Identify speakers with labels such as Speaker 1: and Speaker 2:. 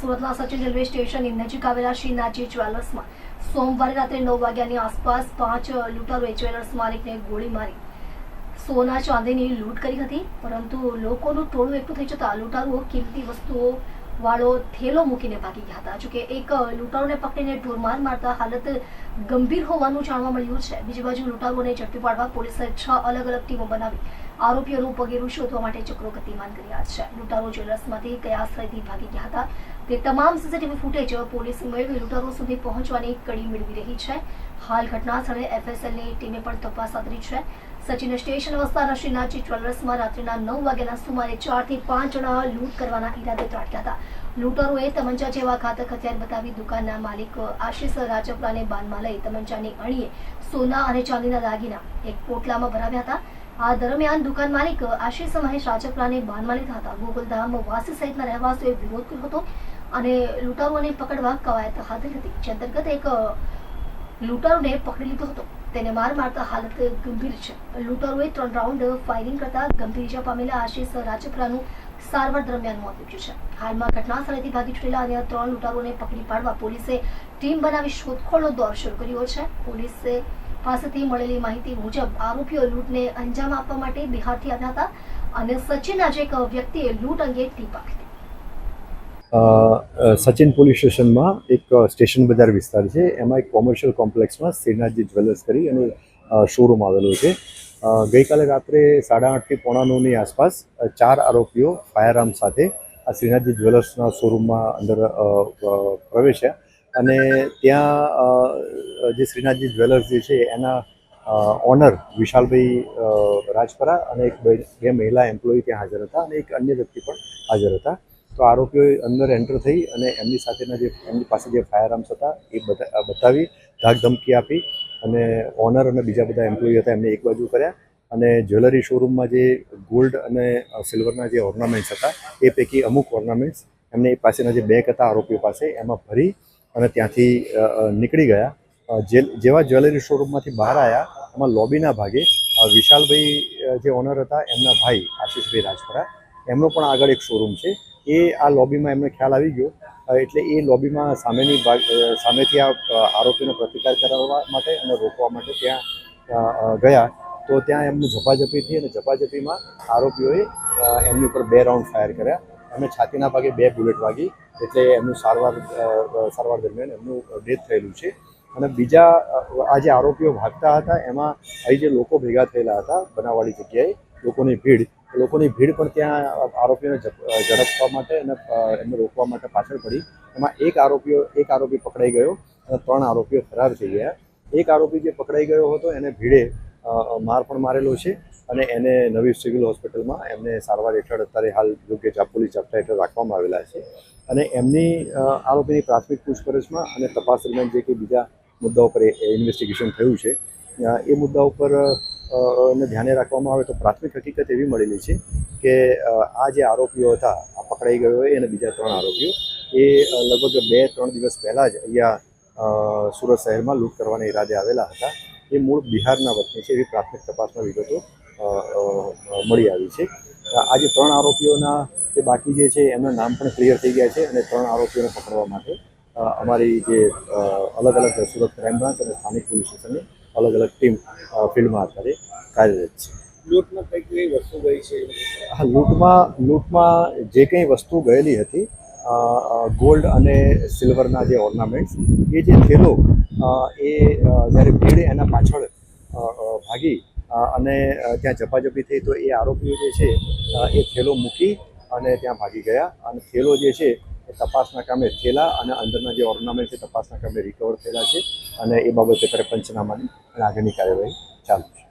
Speaker 1: સુરતના સચિન રેલવે સ્ટેશનની નજીક આવેલા શ્રીનાથજી જ્વેલર્સમાં સોમવારે રાત્રે નવ વાગ્યાની આસપાસ પાંચ લૂંટારોએ જ્વેલર્સ માલિકને ગોળી મારી. સોના ચાંદીની લૂંટ કરી હતી, પરંતુ લોકોનું ટોળું એકઠું થઈ જતા લૂંટારુઓ કિંમતી વસ્તુઓ વાળો થેલો મૂકીને ભાગી ગયા હતા. જોકે એક લૂંટારોને પકડીને ઢોરમાર મારતા હાલત ગંભીર હોવાનું જાણવા મળ્યું છે. બીજી બાજુ લૂંટારોને ઝડપી પાડવા પોલીસે છ અલગ અલગ ટીમો બનાવી આરોપીઓનું પગેરું શોધવા માટે ચક્રો ગતિમાન કર્યા છે. લૂંટારો જ્વેલર્સમાંથી કયા આશ્રયથી ભાગી ગયા હતા તે તમામ સીસીટીવી ફૂટેજ પોલીસ મેળવી લૂંટારો સુધી પહોંચવાની કડી મેળવી રહી છે. હાલ ઘટના સ્થળે એફએસએલની ટીમે પણ તપાસ આદરી છે. સચિન સ્ટેશન વિસ્તારના શ્રીનાથજી જ્વેલર્સમાં રાત્રિના નવ વાગ્યાના સુમારે ચારથી પાંચ જણા લૂંટ કરવાના ઈરાદે ત્રાટક્યા હતા. લૂંટરોએ તમંચા જેવા ઘાતક હથિયાર બતાવી દુકાનના માલિક આશિષ રાજપરાને બાનમાં લઈ તમંચાની અણીએ સોના અને ચાંદીના દાગીના એક પોટલામાં ભરાવ્યા હતા. આ દરમિયાન દુકાન માલિક આશીષ મહેશ રાજપરાને બાનમાં લીધા હતા. ગોકુલધામ વાસી સહિતના રહેવાસીઓએ વિરોધ કર્યો હતો અને લૂંટરોને પકડવા કવાયત હાથ હતી. જે અંતર્ગત એક લૂંટરોને પકડી લીધો હતો. તેને માર મારતા હાલત ગંભીર છે. લૂંટારોએ ત્રણ રાઉન્ડ ફાયરિંગ કરતા ગંભીર ઇજા પામેલા આશિષ રાજપરાનું સારવાર દરમિયાન મોત નીપજ્યું છે. હાલમાં ઘટના સ્થળેથી ભાગી છૂટેલા અન્ય ત્રણ લૂંટારોને પકડી પાડવા પોલીસે ટીમ બનાવી શોધખોળનો દોર શરૂ કર્યો છે. પોલીસે પાસેથી મળેલી માહિતી મુજબ આરોપીઓ લૂંટને અંજામ આપવા માટે બિહારથી આવ્યા હતા અને સચિન આજે એક વ્યક્તિએ લૂંટ અંગે ટીપ આપી
Speaker 2: સચિન પોલીસ સ્ટેશનમાં એક સ્ટેશન બજાર વિસ્તાર છે. એમાં એક કોમર્શિયલ કોમ્પ્લેક્સમાં શ્રીનાથજી જ્વેલર્સ કરી અને શોરૂમ આવેલો છે. ગઈકાલે રાત્રે સાડા આઠથી પોણા નવની આસપાસ ચાર આરોપીઓ ફાયરઆર્મ સાથે આ શ્રીનાથજી જ્વેલર્સના શોરૂમમાં અંદર પ્રવેશ્યા અને ત્યાં જે શ્રીનાથજી જ્વેલર્સ જે છે એના ઓનર વિશાલભાઈ રાજપરા અને એક બે મહિલા એમ્પ્લોયી ત્યાં હાજર હતા અને એક અન્ય વ્યક્તિ પણ હાજર હતા. તો આરોપીઓએ અંદર એન્ટર થઈ અને એમની સાથેના જે એમની પાસે જે ફાયર આર્મ્સ હતા, એ બધા બતાવી ધાક ધમકી આપી અને ઓનર અને બીજા બધા એમ્પ્લોયી હતા, એમને એક બાજુ કર્યા અને જ્વેલરી શોરૂમમાં જે ગોલ્ડ અને સિલ્વરના જે ઓર્નામેન્ટ્સ હતા, એ પૈકી અમુક ઓર્નામેન્ટ્સ એમને એ પાસેના જે બેગ હતા આરોપીઓ પાસે, એમાં ભરી અને ત્યાંથી નીકળી ગયા. જેવા જ્વેલરી શોરૂમમાંથી બહાર આવ્યા એમાં લોબીના ભાગે વિશાલભાઈ જે ઓનર હતા, એમના ભાઈ આશીષભાઈ રાજપરા, એમનો પણ આગળ એક શોરૂમ છે. એ આ લોબીમાં એમને ખ્યાલ આવી ગયો. એટલે એ લોબીમાં સામેની ભાગ સામેથી આ આરોપીનો પ્રતિકાર કરાવવા માટે અને રોકવા માટે ત્યાં ગયા. તો ત્યાં એમની ઝપાઝપી થઈ અને ઝપાઝપીમાં આરોપીઓએ એમની ઉપર બે રાઉન્ડ ફાયર કર્યા. એમને છાતીના ભાગે બે બુલેટ વાગી, એટલે એમનું સારવાર સારવાર દરમિયાન એમનું ડેથ થયેલું છે. અને બીજા આ જે આરોપીઓ ભાગતા હતા, એમાં અહીં જે લોકો ભેગા થયેલા હતા બનાવવાળી જગ્યાએ લોકોની ભીડ લોકોની ભીડ પણ ત્યાં આરોપીઓને ઝડપવા માટે અને એમને રોકવા માટે પાછળ પડી. એમાં એક આરોપીઓ, એક આરોપી પકડાઈ ગયો અને ત્રણ આરોપીઓ ફરાર થઈ ગયા. એક આરોપી જે પકડાઈ ગયો હતો, એને ભીડે માર પણ મારેલો છે અને એને નવી સિવિલ હોસ્પિટલમાં એમને સારવાર હેઠળ અત્યારે હાલ યોગ્ય પોલીસ જાપ્તા હેઠળ રાખવામાં આવેલા છે. અને એમની આરોપીની પ્રાથમિક પૂછપરછમાં અને તપાસ દરમિયાન જે કંઈ બીજા મુદ્દાઓ પર ઇન્વેસ્ટિગેશન થયું છે એ મુદ્દા ઉપર ને ધ્યાને રાખવામાં આવે તો પ્રાથમિક હકીકત એવી મળેલી છે કે આ જે આરોપીઓ હતા, આ પકડાઈ ગયો હોય અને બીજા ત્રણ આરોપીઓ, એ લગભગ બે, ત્રણ દિવસ પહેલાં જ અહીંયા સુરત શહેરમાં લૂંટ કરવાના ઈરાદે આવેલા હતા. એ મૂળ બિહારના વતની છે એવી પ્રાથમિક તપાસમાં વિગતો મળી આવી છે. આજે ત્રણ આરોપીઓના જે બાકી જે છે એમના નામ પણ ક્લિયર થઈ ગયા છે અને ત્રણ આરોપીઓને પકડવા માટે અમારી જે અલગ અલગ સુરત ક્રાઇમ બ્રાન્ચ અને સ્થાનિક પોલીસ સ્ટેશનની અલગ અલગ ટીમ ફિલ્ડમાં અત્યારે કાર્યરત છે.
Speaker 3: લૂંટમાં કઈ કઈ વસ્તુ ગઈ છે?
Speaker 2: હા લૂંટમાં લૂંટમાં જે કંઈ વસ્તુ ગયેલી હતી ગોલ્ડ અને સિલ્વરના જે ઓર્નામેન્ટ્સ એ જે થેલો એ જ્યારે ભીડ એના પાછળ ભાગી અને ત્યાં ઝપાઝપી થઈ તો એ આરોપીઓ જે છે એ થેલો મૂકી અને ત્યાં ભાગી ગયા. અને થેલો જે છે એ તપાસના કામે થેલા અને અંદરના જે ઓર્નામેન્ટ છે તપાસના કામે રિકવર થયેલા છે અને એ બાબતે અત્યારે પંચનામાની આગળની કાર્યવાહી ચાલુ છે.